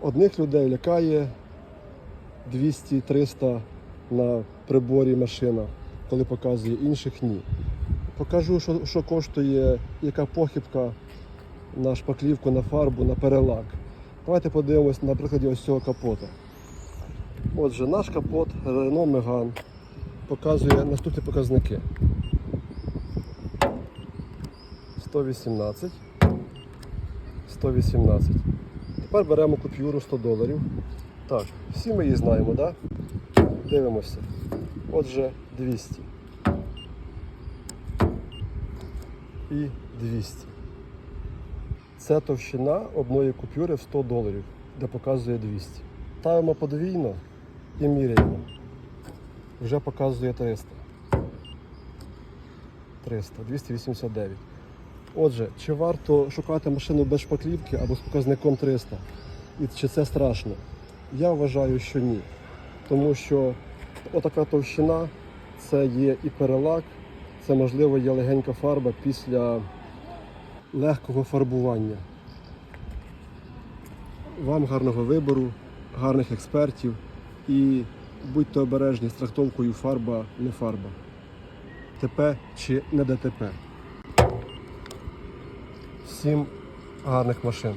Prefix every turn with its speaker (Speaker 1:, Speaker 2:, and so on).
Speaker 1: Одних людей лякає 200-300 на приборі машина, коли показує, інших ні. Покажу, що, що коштує, яка похибка на шпаклівку, на фарбу, на перелак. Давайте подивимось на прикладі ось цього капота. Отже, наш капот Renault Megane показує наступні показники. 118. 118. Тепер беремо купюру 100 доларів. Так, всі ми її знаємо, так? Да? Дивимося. Отже, 200. І 200. Це товщина одної купюри в 100 доларів, де показує 200. Ставимо подвійно і міряємо. Вже показує 300. 300, 289. Отже, чи варто шукати машину без шпаклівки або з показником 300? І чи це страшно? Я вважаю, що ні. Тому що отака товщина це є і перелак, це можливо є легенька фарба після легкого фарбування. Вам гарного вибору, гарних експертів і будьте обережні з трактовкою фарба не фарба. ТП чи не ДТП. Всім гарних машин.